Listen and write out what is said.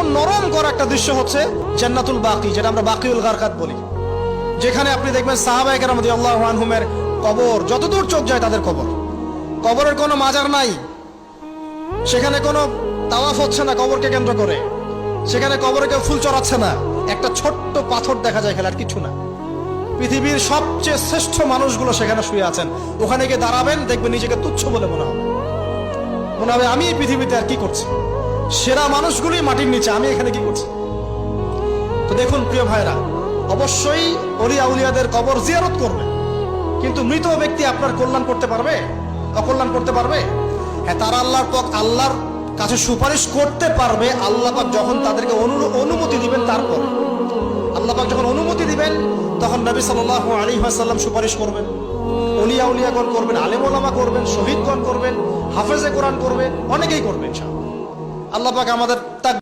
মন নরম করা একটা দৃশ্য হচ্ছে জান্নাতুল বাকি, যেটা আমরা বাকিউল গারকাত বলি। যেখানে আপনি দেখবেন কেরাম রাদিয়াল্লাহু আনহুমের কবর, যতদূর চোখ যায় তাদের কবর। কবরের কোনো মাজার নাই। সেখানে কোনো তাওয়াফ হচ্ছে না কবরকে কেন্দ্র করে। সেখানে কবরে কেউ ফুল চড়াচ্ছে না। একটা ছোট্ট পাথর দেখা যায় খেলার, কিছু না। পৃথিবীর সবচেয়ে শ্রেষ্ঠ মানুষগুলো সেখানে শুয়ে আছেন। ওখানে গিয়ে দাঁড়াবেন, দেখবেন নিজেকে তুচ্ছ বলে মনে হবে। মনে হবে, আমি এই পৃথিবীতে আর কি করছি? সেরা মানুষগুলি মাটির নিচে। আমি এখানে কি করছি? তো দেখুন, প্রিয় ভাইরা অবশ্যই অলিয়া উলিয়াদের কবর জিয়ারত করবে। কিন্তু মৃত ব্যক্তি আপনার কল্যাণ করতে পারবে? অকল্যাণ করতে পারবে? হ্যাঁ তারা আল্লাহর পক আল্লাহর কাছে সুপারিশ করতে পারবে। আল্লাহ যখন তাদেরকে অনুমতি দিবেন তারপর। আল্লাহ যখন অনুমতি দিবেন, তখন নবী সাল্লাল্লাহু আলী ওয়াসাল্লাম সুপারিশ করবেন। অলিয়া উলিয়াগণ করবেন, আলেম ওলামা করবেন, শহীদগণ করবেন, হাফেজে কোরআন করবেন, অনেকেই করবেন আল্লাহ পাক আমাদের তাক